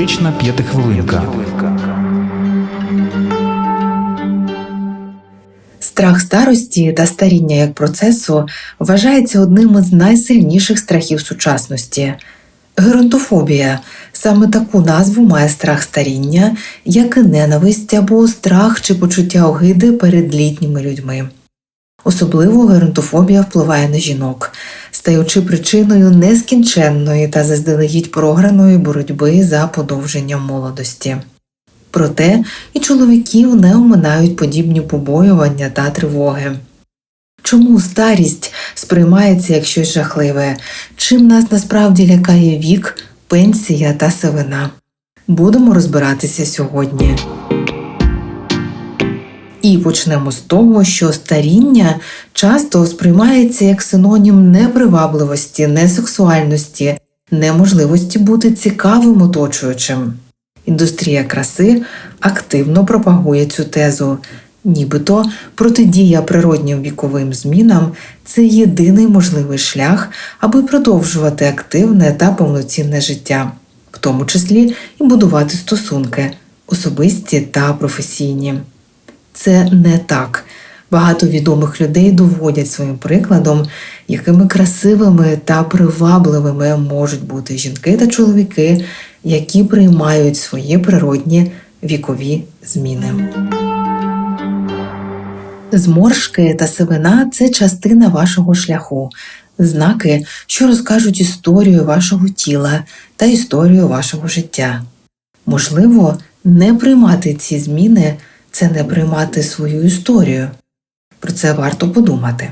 Практична п'ятихвилинка. Страх старості та старіння як процесу вважається одним із найсильніших страхів сучасності. Геронтофобія саме таку назву має страх старіння, як і ненависть або страх чи почуття огиди перед літніми людьми. Особливо геронтофобія впливає на жінок, стаючи причиною нескінченної та заздалегідь програної боротьби за подовженням молодості. Проте і чоловіків не оминають подібні побоювання та тривоги. Чому старість сприймається як щось жахливе? Чим нас насправді лякає вік, пенсія та сивина? Будемо розбиратися сьогодні. І почнемо з того, що старіння часто сприймається як синонім непривабливості, несексуальності, неможливості бути цікавим оточуючим. Індустрія краси активно пропагує цю тезу, нібито протидія природнім віковим змінам це єдиний можливий шлях, аби продовжувати активне та повноцінне життя, в тому числі і будувати стосунки, особисті та професійні. Це не так. Багато відомих людей доводять своїм прикладом, якими красивими та привабливими можуть бути жінки та чоловіки, які приймають свої природні вікові зміни. Зморшки та сивина це частина вашого шляху, знаки, що розкажуть історію вашого тіла та історію вашого життя. Можливо, не приймати ці зміни це не приймати свою історію. Про це варто подумати.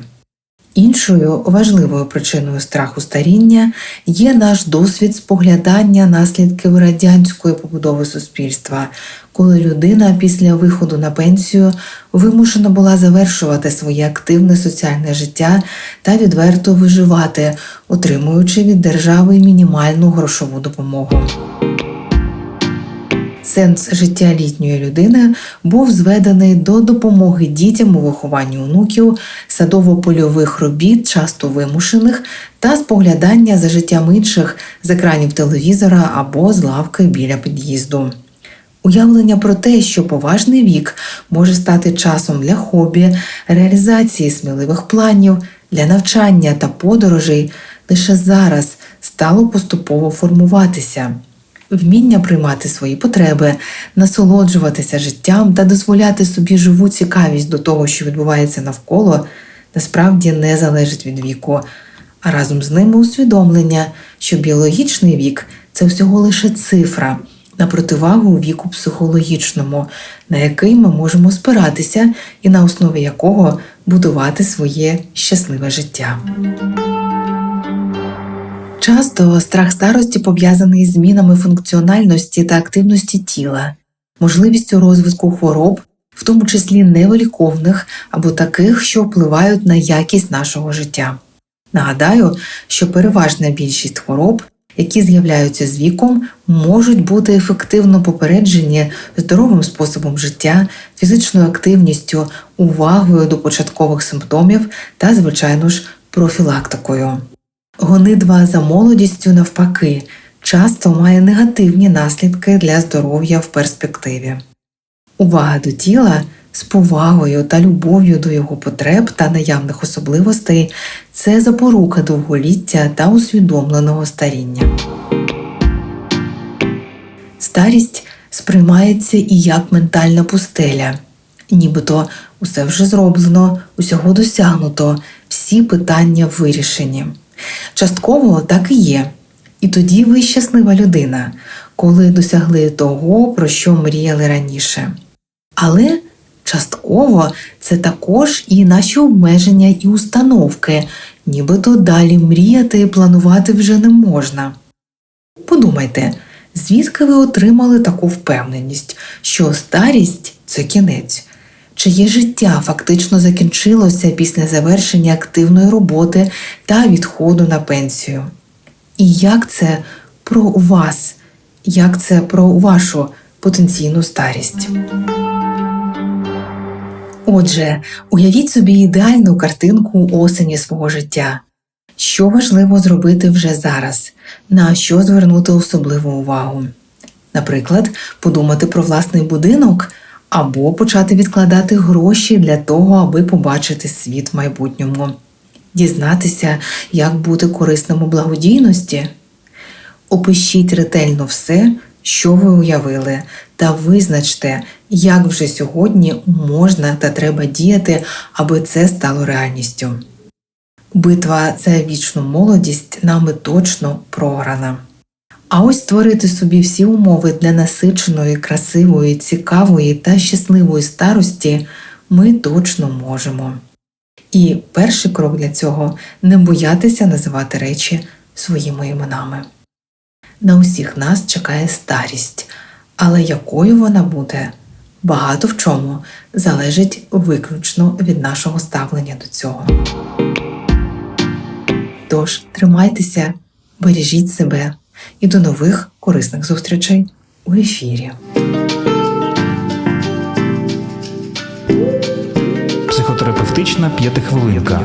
Іншою важливою причиною страху старіння є наш досвід споглядання наслідків радянської побудови суспільства, коли людина після виходу на пенсію вимушена була завершувати своє активне соціальне життя та відверто виживати, отримуючи від держави мінімальну грошову допомогу. Сенс життя літньої людини був зведений до допомоги дітям у вихованні онуків, садово-польових робіт, часто вимушених, та споглядання за життям інших з екранів телевізора або з лавки біля під'їзду. Уявлення про те, що поважний вік може стати часом для хобі, реалізації сміливих планів, для навчання та подорожей, лише зараз стало поступово формуватися. Вміння приймати свої потреби, насолоджуватися життям та дозволяти собі живу цікавість до того, що відбувається навколо, насправді не залежить від віку, а разом з ними усвідомлення, що біологічний вік це всього лише цифра на противагу віку психологічному, на який ми можемо спиратися і на основі якого будувати своє щасливе життя. Часто страх старості пов'язаний з змінами функціональності та активності тіла, можливістю розвитку хвороб, в тому числі невиліковних або таких, що впливають на якість нашого життя. Нагадаю, що переважна більшість хвороб, які з'являються з віком, можуть бути ефективно попереджені здоровим способом життя, фізичною активністю, увагою до початкових симптомів та, звичайно ж, профілактикою. Гонитва за молодістю, навпаки, часто має негативні наслідки для здоров'я в перспективі. Увага до тіла з повагою та любов'ю до його потреб та наявних особливостей це запорука довголіття та усвідомленого старіння. Старість сприймається і як ментальна пустеля, нібито усе вже зроблено, усього досягнуто, всі питання вирішені. Частково так і є. І тоді ви щаслива людина, коли досягли того, про що мріяли раніше. Але частково це також і наші обмеження і установки, нібито далі мріяти і планувати вже не можна. Подумайте, звідки ви отримали таку впевненість, що старість це кінець, чиє життя фактично закінчилося після завершення активної роботи та відходу на пенсію. І як це про вас, як це про вашу потенційну старість? Отже, уявіть собі ідеальну картинку осені свого життя. Що важливо зробити вже зараз, на що звернути особливу увагу? Наприклад, подумати про власний будинок або почати відкладати гроші для того, аби побачити світ в майбутньому, дізнатися, як бути корисним у благодійності. Опишіть ретельно все, що ви уявили, та визначте, як вже сьогодні можна та треба діяти, аби це стало реальністю. Битва за вічну молодість нами точно програна. А ось створити собі всі умови для насиченої, красивої, цікавої та щасливої старості ми точно можемо. І перший крок для цього не боятися називати речі своїми іменами. На усіх нас чекає старість, але якою вона буде, багато в чому залежить виключно від нашого ставлення до цього. Тож тримайтеся, бережіть себе і до нових корисних зустрічей у ефірі. Психотерапевтична п'ятихвилинка.